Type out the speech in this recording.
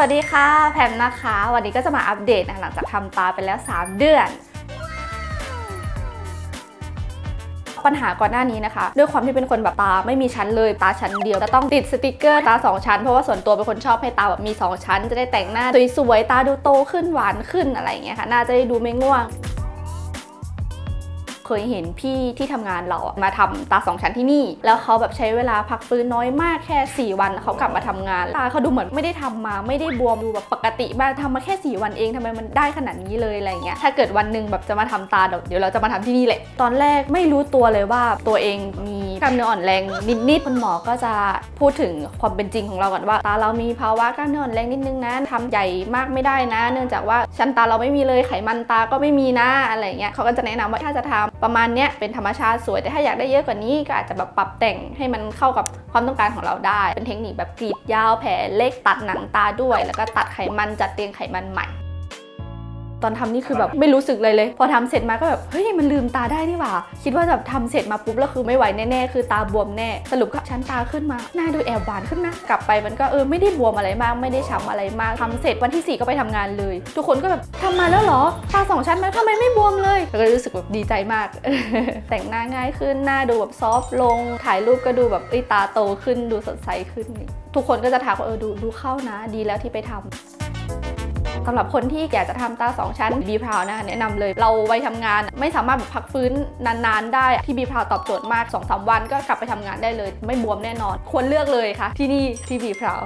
วัสดีค่ะ แพมนะคะ วันนี้ก็จะมาอัปเดตหลังจากทำตาไปแล้ว 3 เดือน ปัญหาก่อนหน้านี้นะคะ ด้วยความที่เป็นคนแบบตาไม่มีชั้นเลยตาชั้นเดียวจะต้องติดสติกเกอร์ตา 2 ชั้น เพราะว่าส่วนตัวเป็นคนชอบให้ตาแบบมี 2 ชั้น จะได้แต่งหน้าสวยๆตาดูโตขึ้นหวานขึ้นอะไรอย่างเงี้ยค่ะหน้าจะได้ดูไม่ง่วง เคยเห็นพี่ที่ทำงานเราอะมาทำตาสองชั้นที่นี่ แล้วเขาแบบใช้เวลาพักฟื้นน้อยมากแค่ 4 วันเขากลับมาทำงานตาเขาดูเหมือนไม่ได้ทำมาไม่ได้บวมดูแบบปกติมากทำมาแค่ 4 วันเองทำไมมันได้ขนาดนี้เลยอะไรเงี้ยถ้าเกิดวันหนึ่งแบบจะมาทำตาเดี๋ยวเราจะมาทำที่นี่แหละตอนแรกไม่รู้ตัวเลยว่าตัวเองมีกล้ามเนื้ออ่อนแรงนิดๆคุณหมอก็จะพูดถึงความเป็นจริงของเราก่อนว่า ตาเรามีภาวะกล้ามเนื้ออ่อนแรงนิดนึงนะทำใหญ่มากไม่ได้นะ เนื่องจากว่าชั้นตาเราไม่มีเลยไขมันตาก็ไม่มีนะอะไรเงี้ยเขาก็จะแนะนำว่าถ้าจะทำประมาณเนี้ยเป็นธรรมชาติสวย แต่ถ้าอยากได้เยอะกว่านี้ก็อาจจะแบบปรับแต่งให้มันเข้ากับความต้องการของเราได้ เป็นเทคนิคแบบกรีดยาวแผลเล็กตัดหนังตาด้วย แล้วก็ตัดไขมันจัดเตียงไขมันใหม่ ตอนทำนี่คือแบบไม่รู้สึกเลยเลย พอทำเสร็จมาก็แบบเฮ้ยมันลืมตาได้นี่หว่า คิดว่าแบบทำเสร็จมาปุ๊บแล้วคือไม่ไหวแน่ๆคือตาบวมแน่ สรุปก็ชั้นตาขึ้นมาหน้าดูแอบหวานขึ้นนะกลับไปมันก็เออไม่ได้บวมอะไรมาก ไม่ได้ช้ำอะไรมากทำเสร็จวันที่ 4 ก็ไปทำงานเลย ทุกคนก็แบบทำมาแล้วเหรอตาสองชั้นไหมทำไมไม่บวมเลยแล้วก็รู้สึกแบบดีใจมาก แต่งหน้าง่ายขึ้นหน้าดูแบบซอฟต์ลง ถ่ายรูปก็ดูแบบเอ้ตาโตขึ้นดูสดใสขึ้น ทุกคนก็จะทักว่าเออดูดูเข้านะ ดีแล้วที่ไปทำสำหรับคนที่อยากจะทำตา 2 ชั้นบีพราวนะคะแนะนำเลยเราไว้ทำงานไม่สามารถแบบพักฟื้นนานๆ ได้ที่บีพราวตอบโจทย์มาก 2-3 วันก็กลับไปทำงานได้เลย ไม่บวมแน่นอน ควรเลือกเลยค่ะ ที่นี่ที่บีพราว